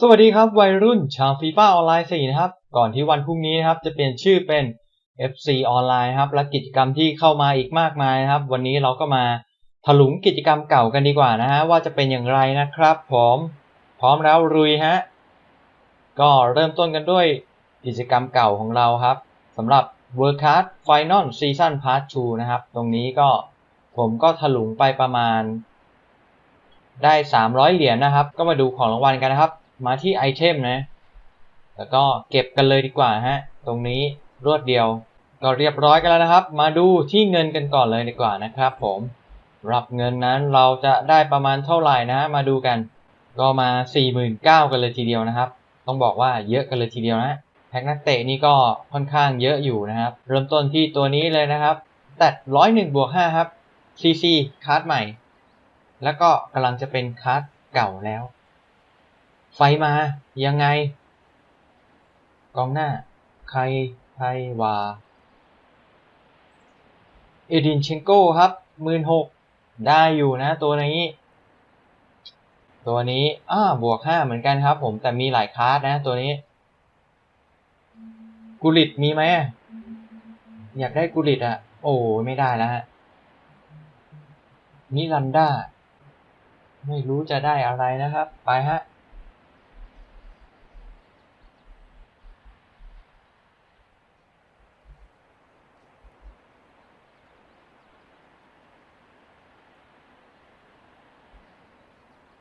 สวัสดีครับวัยรุ่นชาวฟีฟ่าออนไลน์4นะครับ ก่อนที่วันพรุ่งนี้นะครับจะเปลี่ยนชื่อเป็น FC ออนไลน์ครับและกิจกรรมที่เข้ามาอีกมากมายนะครับ วันนี้เราก็มาถลุงกิจกรรมเก่ากันดีกว่านะฮะว่าจะเป็นอย่างไรนะครับผมพร้อมแล้วรุยฮะก็เริ่มต้นกันด้วยกิจกรรมเก่าของเราครับสำหรับ World Card Final Season Part 2 นะครับ ตรงนี้ก็ผมก็ถลุงไปประมาณได้ 300 เหรียญนะครับ ก็มาดูของรางวัลกันนะครับ มาที่ไอเทมนะ แล้วก็เก็บกันเลยดีกว่าฮะ ตรงนี้รวดเดียว ก็เรียบร้อยกันแล้วนะครับ มาดูที่เงินกันก่อนเลยดีกว่านะครับ ผมรับเงินนั้นเราจะได้ประมาณเท่าไหร่นะ มาดูกัน ก็มา 49,000กันเลยทีเดียวนะครับ ต้องบอกว่าเยอะกันเลยทีเดียวนะแพ็กนักเตะนี่ก็ค่อนข้างเยอะอยู่นะครับ เริ่มต้นที่ตัวนี้เลยนะครับแต่ร้อยหนึ่งบวกห้าครับ CC คาร์ดใหม่ แล้วก็กำลังจะเป็นคาร์ดเก่าแล้ว ไฟมา ยังไง กองหน้า ใครใครวา เอดินเชนโก้ครับหมื่นหกได้อยู่นะตัวนี้ ตัวนี้อ้าบวกห้าเหมือนกันครับผมแต่มีหลายคาร์ดนะตัวนี้ กุลิตมีไหมอยากได้กุลิตอะโอ้ไม่ได้แล้วฮะนิรันดาไม่รู้จะได้อะไรนะครับ ไปฮะ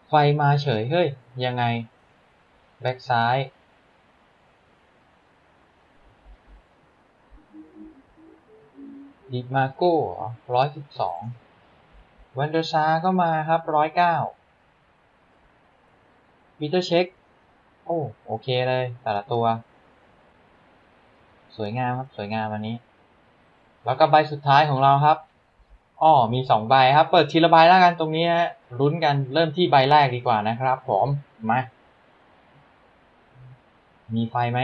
ไฟมาเฉย เฮ้ย ยังไง แบ็กซ้าย ดิมาโก้ร้อยสิบสองวันเดอร์ซาก็มาครับร้อยเก้าปีเตอร์เช็ค โอ้ โอเคเลย แต่ละตัว สวยงามครับ สวยงามวันนี้ แล้วก็ใบสุดท้ายของเราครับ อ้อมีสองใบครับ เปิดทีละใบแล้วกันตรงนี้ฮะลุ้นกันเริ่มที่ใบแรกดีกว่านะครับผมมามีไฟไหม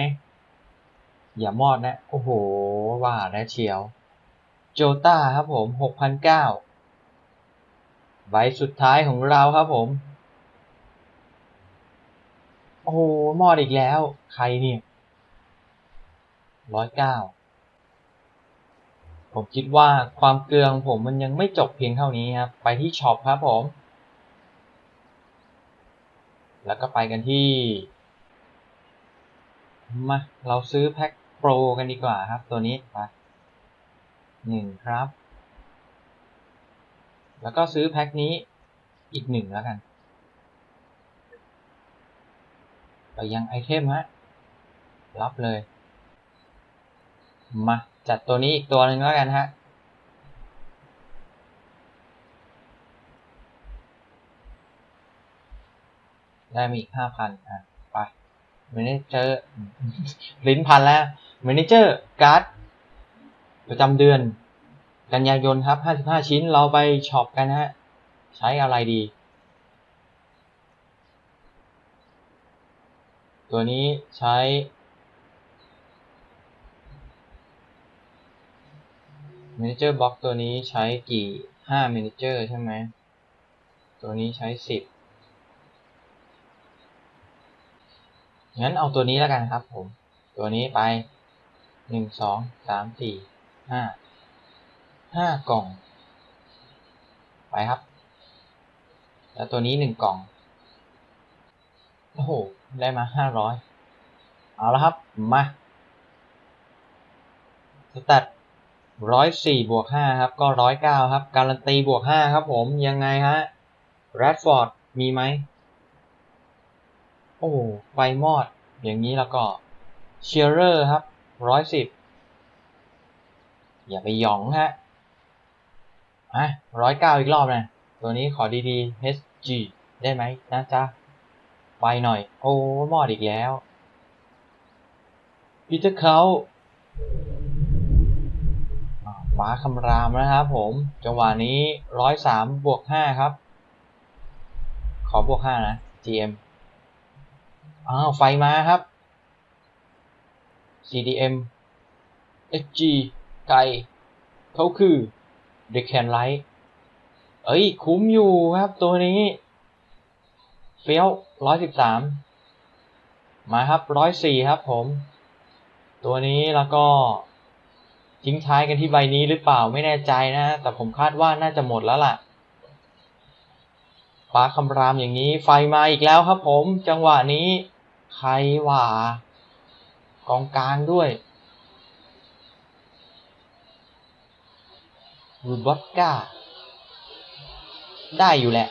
อย่ามอดนะ โอ้โห ว่าแล้วเชียว โจต้าครับผมหกพันเก้าใบสุดท้ายของเราครับผม โอ้โหมอดอีกแล้ว ใครเนี่ยร้อยเก้า ผมคิดว่าความเกลืองผมมันยังไม่จบเพียงเท่านี้ครับ ไปที่ช็อปครับผม แล้วก็ไปกันที่ มา เราซื้อแพ็คโปรกันดีกว่าครับ ตัวนี้ไปหนึ่งครับ แล้วก็ซื้อแพ็คนี้อีกหนึ่งแล้วกัน ไปยังไอเทมฮะ รับเลย มาจัดตัวนี้อีกตัวหนึ่งแล้วกันฮะ ได้มีอีกห้าพันอะ ไปเมนเจอร์ลิ้นพันแล้วเมนเจอร์การ์ดประจำเดือน กันยายนครับ 55 ชิ้นเราไปช็อปกันฮะ ใช้อะไรดี ตัวนี้ใช้ Manager Box ตัวนี้ใช้กี่5 Manager ใช่ไหม ตัวนี้ใช้10งั้นเอาตัวนี้แล้วกันครับผม ตัวนี้ไป1 2 3 4 5 5กล่อง ไปครับ แล้วตัวนี้1กล่อง โอ้โห ได้มา500เอาละครับ มาสแตท ร้อยสี่บวกห้าครับ ก็ร้อยเก้าครับ การันตีบวกห้าครับผมยังไงฮะแรดฟอร์ดมีไหม โอ้ไฟมอด อย่างนี้แล้วก็เชียร์เรอร์ครับร้อยสิบอย่าไปหยองฮะอะร้อยเก้าอีกรอบนะ ตัวนี้ขอดีๆ HG ได้ไหมนะจ๊ะ ไปหน่อย โอ้มอดอีกแล้วพีเตอร์เขา ฟ้าคำรามนะครับผม จังหวะนี้ร้อยสามบวกห้าครับ ขอบวกห้านะ GM อ้าวไฟมาครับ CDM SG ไกเขาคือ The Can Light เอ้ย คุ้มอยู่ครับตัวนี้ เฟี้ยวร้อยสิบสามมาครับร้อยสี่ครับผม ตัวนี้แล้วก็ ทิ้งท้ายกันที่ใบนี้หรือเปล่าไม่แน่ใจนะ แต่ผมคาดว่าน่าจะหมดแล้วล่ะฟ้าคำรามอย่างนี้ไฟมาอีกแล้วครับผมจังหวะนี้ ใครว่ากองกลางด้วยรูบอสก้า ได้อยู่แหละ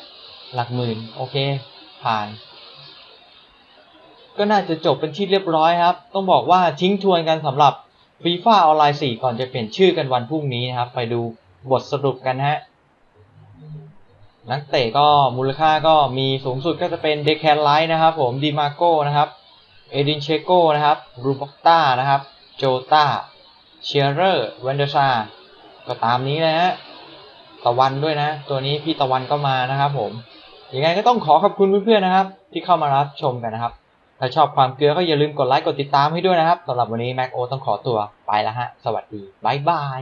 หลักหมื่น โอเค ผ่าน ก็น่าจะจบเป็นที่เรียบร้อยครับ ต้องบอกว่าทิ้งทวนกันสำหรับ ฟีฟ่าออนไลน์ 4 ก่อนจะเปลี่ยนชื่อกันวันพรุ่งนี้นะครับ ไปดูบทสรุปกันฮะ นักเตะก็มูลค่าก็มีสูงสุดก็จะเป็นเดคแคนไลท์นะครับผมดีมาโก้นะครับ เอดินเชโก้นะครับรูบ็อกต้านะครับ โจตาเชียร์เรอร์วันเดอร์ซาก็ตามนี้นะฮะตะวันด้วยนะ ตัวนี้พี่ตะวันก็มานะครับผมยังไงก็ต้องขอขอบคุณเพื่อนๆนะครับ ที่เข้ามารับชมกันนะครับ ถ้าชอบความเกลือก็อย่าลืมกดไลค์กดติดตามให้ด้วยนะครับสำหรับวันนี้แม็กโอต้องขอตัวไปแล้วฮะ สวัสดีบายบาย